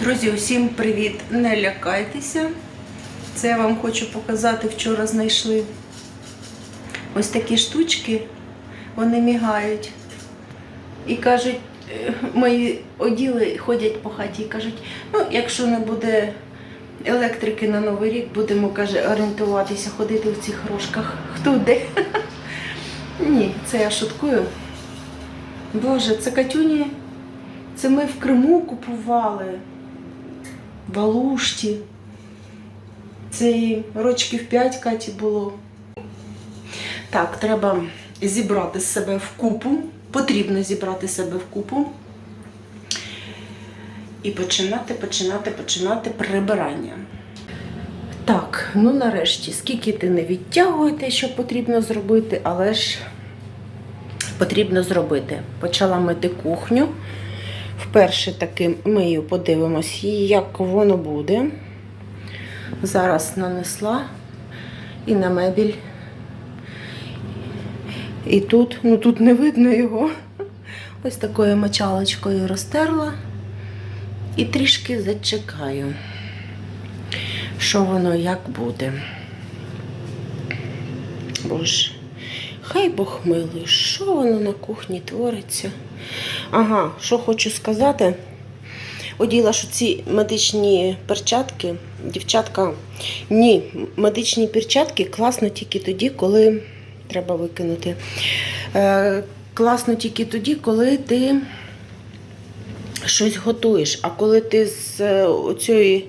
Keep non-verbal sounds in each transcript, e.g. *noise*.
Друзі, усім привіт! Не лякайтеся. Це я вам хочу показати, вчора знайшли ось такі штучки, вони мігають. І кажуть, е, мої оділи ходять по хаті і кажуть, ну, якщо не буде електрики на Новий рік, будемо каже, орієнтуватися, ходити в цих рожках. Хто де? *laughs* Ні, це я шуткую. Боже, це Катюні. Це ми в Криму купували. В Алушті. Це їй рочків 5 Каті було. Так, треба зібрати себе в купу. Потрібно зібрати себе в купу. І починати, починати, починати прибирання. Так, ну нарешті, скільки ти не відтягує те, що потрібно зробити, але ж потрібно зробити. Почала мити кухню. Вперше таки мию, подивимось, як воно буде. Зараз нанесла і на мебіль. І тут, ну тут не видно його. Ось такою мочалочкою розтерла і трішки зачекаю, що воно як буде. Боже, хай Бог милий, що воно на кухні твориться. Ага, що хочу сказати. Оділа, що ці медичні перчатки, дівчатка, ні, медичні перчатки класно тільки тоді, коли треба викинути. Е, класно тільки тоді, коли ти щось готуєш. А коли ти з е, цією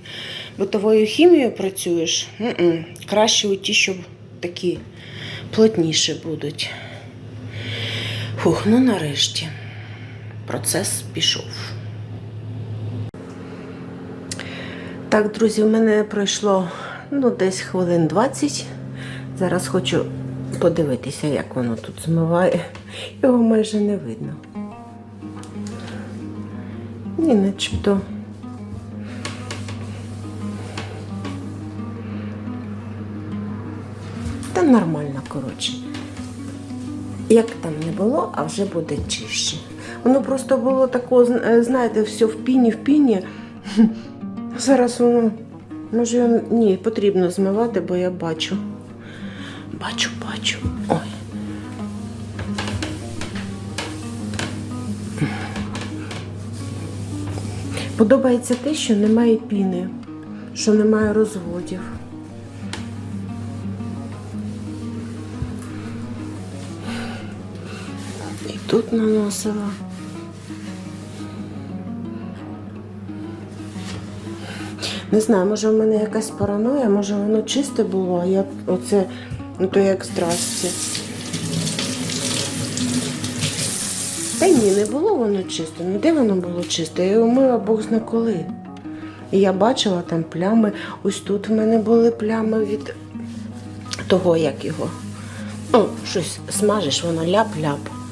битовою хімією працюєш, м-м, краще у ті, щоб такі плотніші будуть. Фух, ну нарешті процес пішов. Так, друзі, в мене пройшло ну, десь хвилин 20. Зараз хочу подивитися, як воно тут змиває. Його майже не видно. Ні, начебто. Та нормально, коротше. Як там не було, а вже буде чище. Воно просто було тако, зн- знаєте, все в піні, в піні. *laughs* Зараз воно. Може, ні, потрібно змивати, бо я бачу. Бачу, бачу. Ой. Подобається те, що немає піни, що немає розводів. І тут наносила. Не знаю, може в мене якась параноя, може воно чисте було, а я оце, ну то як здрасте. Та ні, не було воно чисте. Ну де воно було чисте? Я його мила Бог зна коли. І я бачила там плями. Ось тут в мене були плями від того, як його. Ну, щось смажиш, воно ляп-ляп.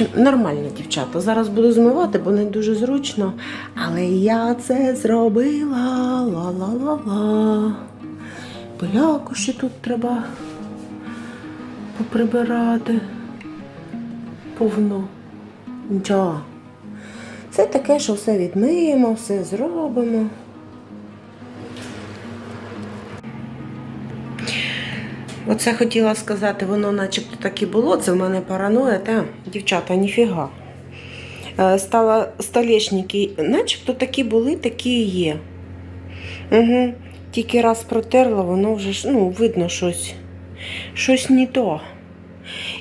Общем, нормальні дівчата. Зараз буду змивати, бо не дуже зручно. Але я це зробила. Ла-ла-ла-ла. Пиляку ще тут треба поприбирати. Повно. Нічого. Це таке, що все відмиємо, все зробимо. Оце хотіла сказати, воно начебто так і було, це в мене параноя, та дівчата, ніфіга. Е, Стала столешники, начебто такі були, такі і є. Угу. Тільки раз протерла, воно вже ну, видно щось, щось не то.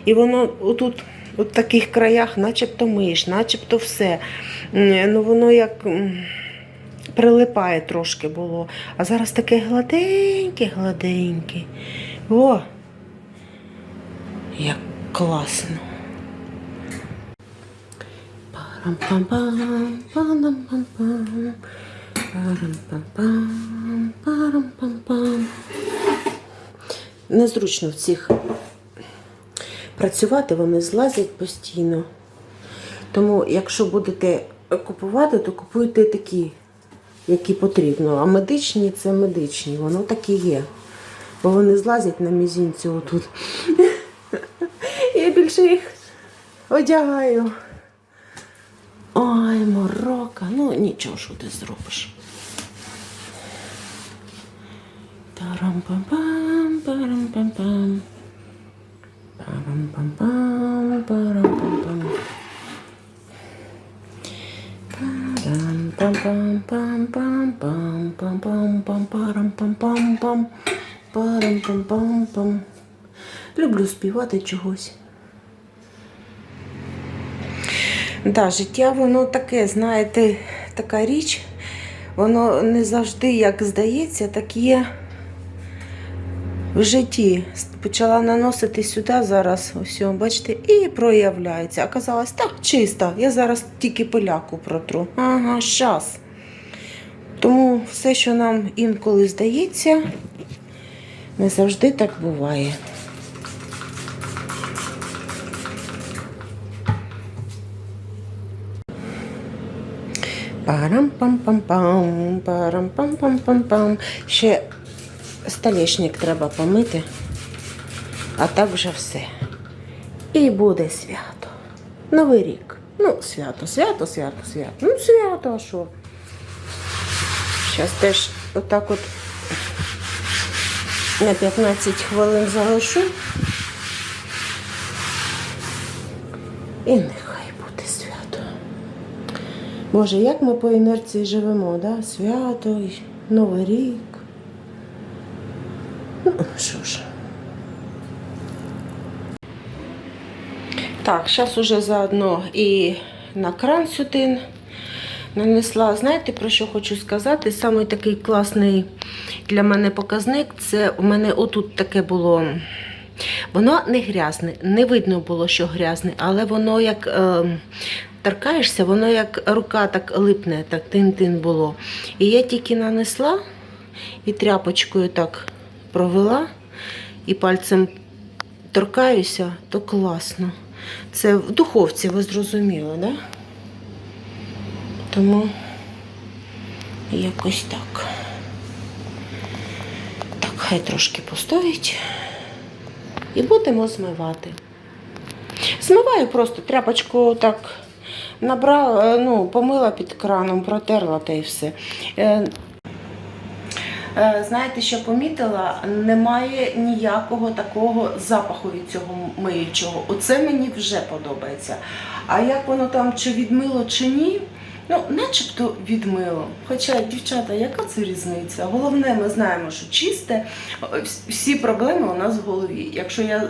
І воно отут, у таких краях, начебто миєш, начебто все. Ну воно як прилипає трошки було. А зараз таке гладеньке, гладеньке. О! Як класно. Парам-пам-пам, парам-пам-пам, парам-пам-пам, парам-пам-пам. Незручно в цих працювати, вони злазять постійно. Тому, якщо будете купувати, то купуйте такі, які потрібно. А медичні це медичні, воно так і є. Бо вони злазять на мізінці отут. *laughs* Я більше їх одягаю. Ой, морока. Ну, нічого, що ти зробиш. Тарам-пам-пам, парам-пам-пам. Парам-пам-пам, парам-пам-пам парам пам пам пам Люблю співати чогось. Да, Життя, воно ну, таке, знаєте, така річ, воно не завжди, як здається, так є в житті. Почала наносити сюди, зараз ось, бачите, і проявляється. Оказалось, так, чисто. Я зараз тільки поляку протру. Ага, щас. Тому все, що нам інколи здається не завжди так буває. Парам-пам-пам-пам, парам-пам-пам-пам-пам. Ще столешник треба помити, а так вже все. І буде свято. Новий рік. Ну, свято, свято, свято, свято. Ну, свято, а що? Зараз теж отак от на 15 хвилин залишу. І нехай буде свято. Боже, як ми по інерції живемо, да? Свято, Новий рік. Ну, що ж. Так, зараз уже заодно і на кран сюди нанесла. Знаєте, про що хочу сказати? Саме такий класний для мене показник це у мене отут таке було. Воно не грязне, не видно було, що грязне, але воно як е, торкаєшся, воно як рука так липне, так тин-тин було. І я тільки нанесла і тряпочкою так провела, і пальцем торкаюся, то класно. Це в духовці, ви зрозуміли, да? Тому якось так. Так, хай трошки постоїть. І будемо змивати. Змиваю просто тряпочку так набрала, ну, помила під краном, протерла та і все. Е, Е, Знаєте, що помітила, немає ніякого такого запаху від цього миючого. Оце мені вже подобається. А як воно там чи відмило, чи ні, ну, начебто відмило. Хоча, дівчата, яка це різниця? Головне, ми знаємо, що чисте, всі проблеми у нас в голові. Якщо я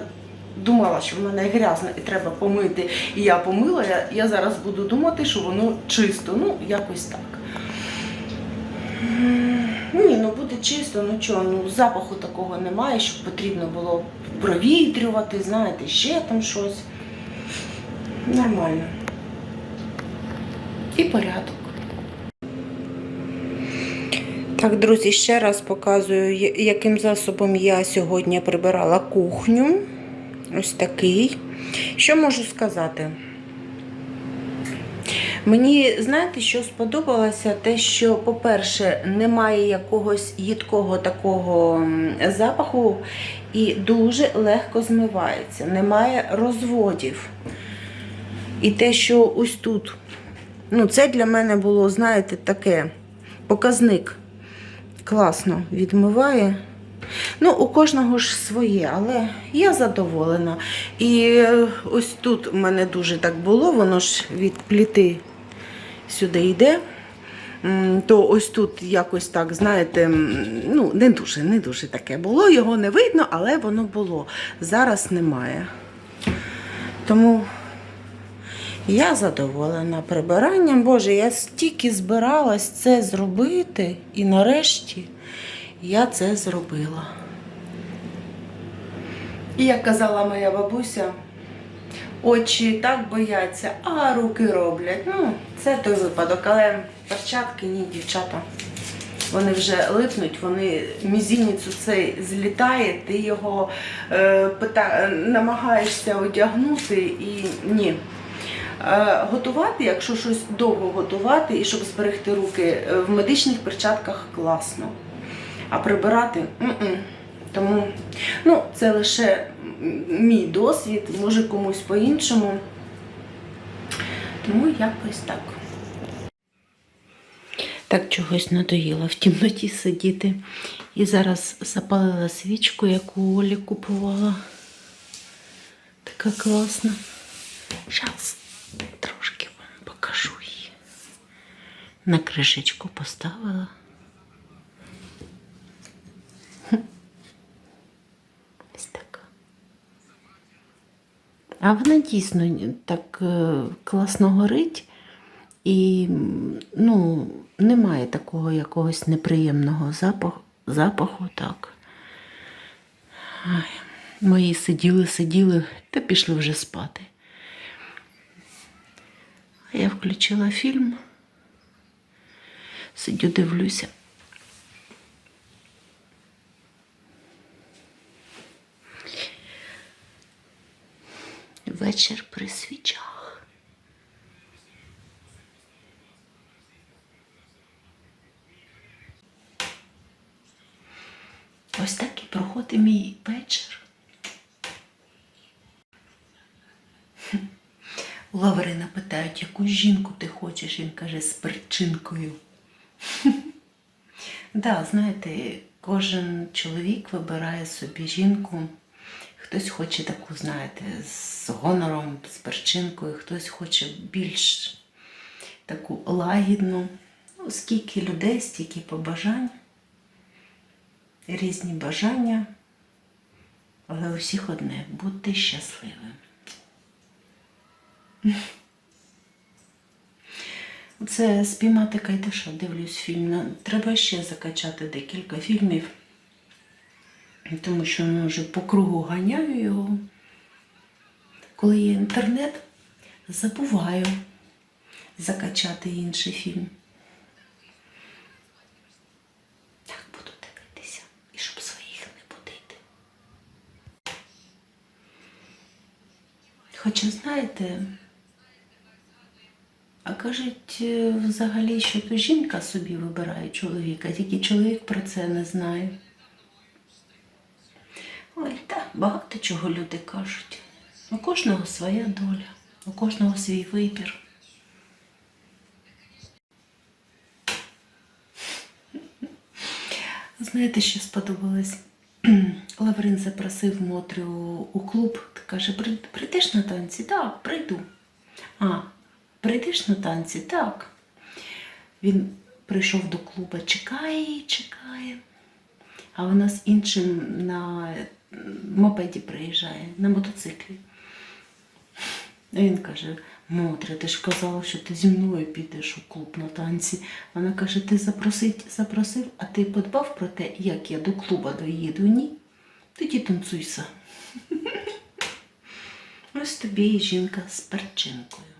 думала, що в мене грязно і треба помити, і я помила, я, я зараз буду думати, що воно чисто. Ну, якось так. Ні, ну буде чисто, ну чого, ну запаху такого немає, щоб потрібно було провітрювати, знаєте, ще там щось. Нормально. І порядок. Так, друзі, ще раз показую, яким засобом я сьогодні прибирала кухню. Ось такий. Що можу сказати? Мені, знаєте, що сподобалося? Те, що, по-перше, немає якогось їдкого такого запаху і дуже легко змивається, немає розводів. І те, що ось тут, ну, це для мене було, знаєте, таке показник. Класно відмиває. Ну, у кожного ж своє, але я задоволена. І е, ось тут в мене дуже так було, воно ж від пліти сюди йде. То ось тут якось так, знаєте, ну, не дуже, не дуже таке було. Його не видно, але воно було. Зараз немає. Тому я задоволена прибиранням. Боже, я стільки збиралась це зробити, і нарешті я це зробила. І як казала моя бабуся, очі так бояться, а руки роблять. Ну, це той випадок, але перчатки ні, дівчата. Вони вже липнуть, вони мізинець цей злітає, ти його е, пита, намагаєшся одягнути і ні. Е, готувати, якщо щось довго готувати і щоб зберегти руки е, в медичних перчатках класно. А прибирати м-м. Тому ну, це лише мій досвід, може комусь по-іншому. Тому якось так. Так чогось надоїла в тімноті сидіти. І зараз запалила свічку, яку Олі купувала. Така класна. Зараз трошки вам покажу її. На кришечку поставила. Ось така. А вона дійсно так е, класно горить. І ну, немає такого якогось неприємного запаху, запаху так. Ай, мої сиділи, сиділи та пішли вже спати. Я включила фільм, сидю, дивлюся. Вечір при свічах. Ось так і проходить мій вечір. У Лаврина питають, яку жінку ти хочеш? Він каже, з причинкою. *laughs* Да, знаєте, кожен чоловік вибирає собі жінку. Хтось хоче таку, знаєте, з гонором, з перчинкою, хтось хоче більш таку лагідну. Ну, скільки людей, стільки побажань різні бажання, але у всіх одне бути щасливим. Це спіймати Кайдаша, дивлюсь фільм. Треба ще закачати декілька фільмів, тому що ну, вже по кругу ганяю його. Коли є інтернет, забуваю закачати інший фільм. Так буду дивитися, і щоб своїх не будити. Хоча, знаєте, а кажуть е, взагалі, що то жінка собі вибирає чоловіка, тільки чоловік про це не знає. Ой, так, багато чого люди кажуть. У кожного своя доля, у кожного свій вибір. Знаєте, що сподобалось? *clears throat* Лаврин запросив Мотрю у клуб. Каже, прийдеш на танці? Так, прийду. А, прийдеш на танці? Так. Він прийшов до клуба, чекає, і чекає. А вона з іншим на мопеді приїжджає, на мотоциклі. Він каже, Мотря, ти ж казала, що ти зі мною підеш у клуб на танці. Вона каже, ти запросить, запросив, а ти подбав про те, як я до клуба доїду? Ні? Тоді танцуйся. *laughs* Ось тобі і жінка з перчинкою.